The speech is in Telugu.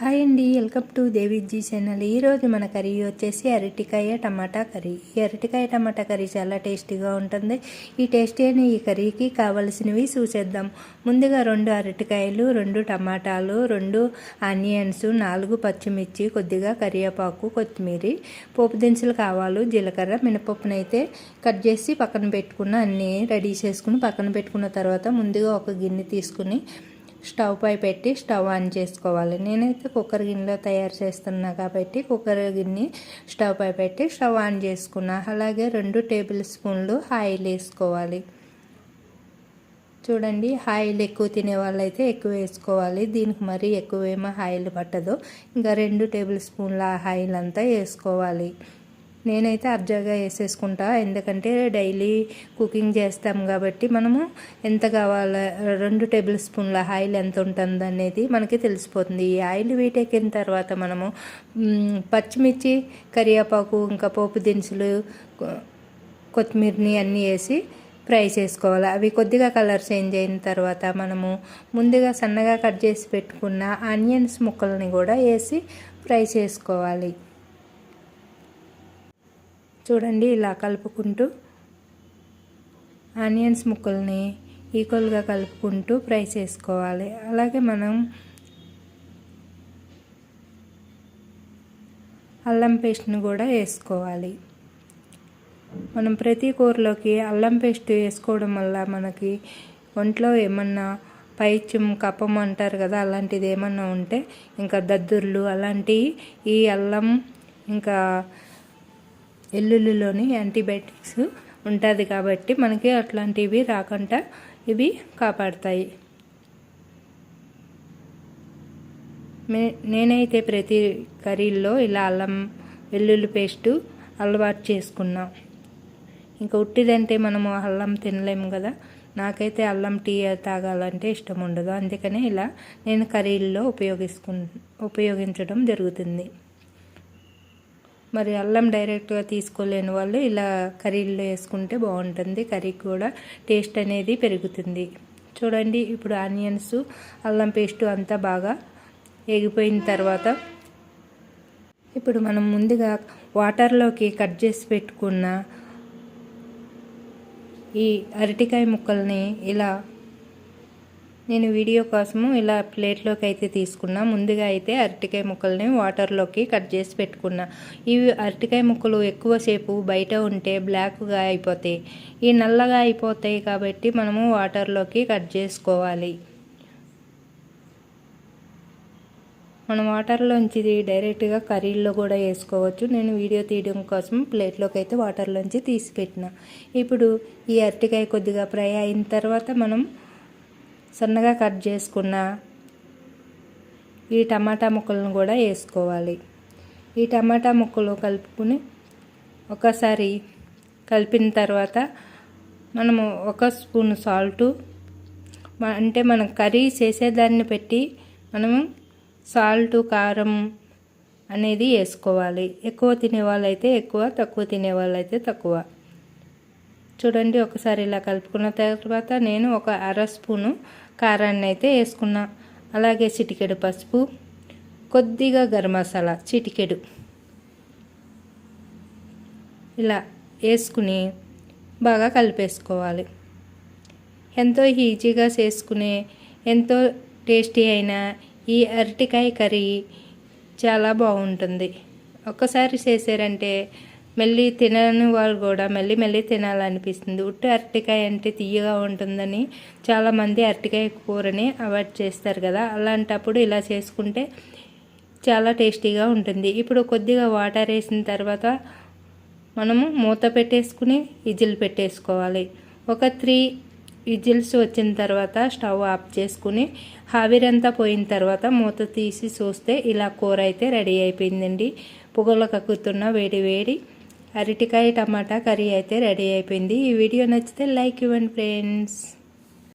హాయ్ అండి వెల్కమ్ టు దేవిజీ ఛానల్. ఈరోజు మన కర్రీ వచ్చేసి అరటికాయ టమాటా కర్రీ. ఈ అరటికాయ టమాటా కర్రీ చాలా టేస్టీగా ఉంటుంది. ఈ టేస్టీ అయిన ఈ కర్రీకి కావలసినవి చూసేద్దాం. ముందుగా రెండు అరటికాయలు రెండు టమాటాలు రెండు ఆనియన్స్ నాలుగు పచ్చిమిర్చి కొద్దిగా కరివేపాకు కొత్తిమీర పోపు దినుసులు కావాలి జీలకర్ర మినపప్పునైతే కట్ చేసి పక్కన పెట్టుకున్న అన్నీ రెడీ చేసుకుని పక్కన పెట్టుకున్న తర్వాత ముందుగా ఒక గిన్నె తీసుకుని స్టవ్ పై పెట్టి స్టవ్ ఆన్ చేసుకోవాలి. నేనైతే కుక్కర్ గిన్నెలో తయారు చేస్తున్నా కాబట్టి కుక్కర్ గిన్నె స్టవ్ పై పెట్టి స్టవ్ ఆన్ చేసుకున్నా. అలాగే రెండు టేబుల్ స్పూన్లు ఆయిల్ వేసుకోవాలి. చూడండి ఆయిల్ ఎక్కువ తినే వాళ్ళైతే ఎక్కువ వేసుకోవాలి. దీనికి మరీ ఎక్కువేమో ఆయిల్ పట్టదు. ఇంకా రెండు టేబుల్ స్పూన్ల ఆయిల్ అంతా వేసుకోవాలి. నేనైతే అర్జాగా వేసేసుకుంటా. ఎందుకంటే డైలీ కుకింగ్ చేస్తాం కాబట్టి మనము ఎంత కావాలో రెండు టేబుల్ స్పూన్ల ఆయిల్ ఎంత ఉంటుంది అనేది మనకి తెలిసిపోతుంది. ఈ ఆయిల్ వీటెక్కిన తర్వాత మనము పచ్చిమిర్చి కరివేపాకు ఇంకా పోపు దినుసులు కొత్తిమీరని అన్నీ వేసి ఫ్రై చేసుకోవాలి. అవి కొద్దిగా కలర్ చేంజ్ అయిన తర్వాత మనము ముందుగా సన్నగా కట్ చేసి పెట్టుకున్న ఆనియన్స్ ముక్కల్ని కూడా వేసి ఫ్రై చేసుకోవాలి. చూడండి ఇలా కలుపుకుంటూ ఆనియన్స్ ముక్కల్ని ఈక్వల్గా కలుపుకుంటూ ఫ్రై చేసుకోవాలి. అలాగే మనం అల్లం పేస్ట్ని కూడా వేసుకోవాలి. మనం ప్రతి కూరలోకి అల్లం పేస్ట్ వేసుకోవడం వల్ల మనకి ఒంట్లో ఏమన్నా పైచ్యం కప్పం అంటారు కదా అలాంటిది ఏమన్నా ఉంటే ఇంకా దద్దుర్లు అలాంటివి ఈ అల్లం ఇంకా ఎల్లుల్లిలోని యాంటీబయాటిక్స్ ఉంటుంది కాబట్టి మనకి అట్లాంటివి రాకుండా ఇవి కాపాడతాయి. మే నేనైతే ప్రతి కర్రీల్లో ఇలా అల్లం వెల్లుల్లి పేస్టు అలవాటు చేసుకున్నా. ఇంకా ఉట్టిదంటే మనము అల్లం తినలేము కదా. నాకైతే అల్లం టీ తాగాలంటే ఇష్టం ఉండదు. అందుకనే ఇలా నేను కర్రీల్లో ఉపయోగించుకు ఉపయోగించడం జరుగుతుంది. మరి అల్లం డైరెక్ట్గా తీసుకోలేని వాళ్ళు ఇలా కర్రీలో వేసుకుంటే బాగుంటుంది. కర్రీ కూడా టేస్ట్ అనేది పెరుగుతుంది. చూడండి ఇప్పుడు ఆనియన్స్ అల్లం పేస్ట్ అంతా బాగా ఎగిపోయిన తర్వాత ఇప్పుడు మనం ముందుగా వాటర్లోకి కట్ చేసి పెట్టుకున్న ఈ అరటికాయ ముక్కల్ని ఇలా నేను వీడియో కోసము ఇలా ప్లేట్లోకి అయితే తీసుకున్నా. ముందుగా అయితే అరటికాయ ముక్కల్ని వాటర్లోకి కట్ చేసి పెట్టుకున్నా. ఇవి అరటికాయ ముక్కలు ఎక్కువసేపు బయట ఉంటే బ్లాక్గా అయిపోతాయి. ఈ నల్లగా అయిపోతాయి కాబట్టి మనము వాటర్లోకి కట్ చేసుకోవాలి. మనం వాటర్లోంచి డైరెక్ట్గా కర్రీల్లో కూడా వేసుకోవచ్చు. నేను వీడియో తీయడం కోసం ప్లేట్లోకి అయితే వాటర్లోంచి తీసి పెట్టిన. ఇప్పుడు ఈ అరటికాయ కొద్దిగా ఫ్రై అయిన తర్వాత మనం సన్నగా కట్ చేసుకున్న ఈ టమాటా ముక్కలను కూడా వేసుకోవాలి. ఈ టమాటా ముక్కలు కలుపుకుని ఒకసారి కలిపిన తర్వాత మనము ఒక స్పూన్ సాల్టు అంటే మనం కర్రీ చేసేదాన్ని పెట్టి మనము సాల్ట్ కారం అనేది వేసుకోవాలి. ఎక్కువ తినే వాళ్ళైతే ఎక్కువ తక్కువ తినే వాళ్ళైతే తక్కువ. చూడండి ఒకసారి ఇలా కలుపుకున్న తర్వాత నేను ఒక అర స్పూను కారాన్ని అయితే వేసుకున్నా. అలాగే చిటికెడు పసుపు కొద్దిగా గరం మసాలా చిటికెడు. ఇలా వేసుకుని బాగా కలిపేసుకోవాలి. ఎంతో ఈజీగా చేసుకునే ఎంతో టేస్టీ అయిన ఈ అరటికాయ కర్రీ చాలా బాగుంటుంది. ఒక్కసారి చేసారంటే మళ్ళీ తినని వాళ్ళు కూడా మళ్ళీ మళ్ళీ తినాలనిపిస్తుంది. ఉట్టు అరటికాయ అంటే తీయగా ఉంటుందని చాలామంది అరటికాయ కూరని అవాయిడ్ చేస్తారు కదా. అలాంటప్పుడు ఇలా చేసుకుంటే చాలా టేస్టీగా ఉంటుంది. ఇప్పుడు కొద్దిగా వాటర్ వేసిన తర్వాత మనము మూత పెట్టేసుకుని విజిల్ పెట్టేసుకోవాలి. ఒక త్రీ విజిల్స్ వచ్చిన తర్వాత స్టవ్ ఆఫ్ చేసుకుని ఆవిరంతా పోయిన తర్వాత మూత తీసి చూస్తే ఇలా కూర అయితే రెడీ అయిపోయిందండి. పొగలు కక్కుతున్న వేడి వేడి అరటికాయ టమాటా కర్రీ అయితే రెడీ అయిపోయింది. ఈ వీడియో నచ్చితే లైక్ ఇవ్వండి ఫ్రెండ్స్.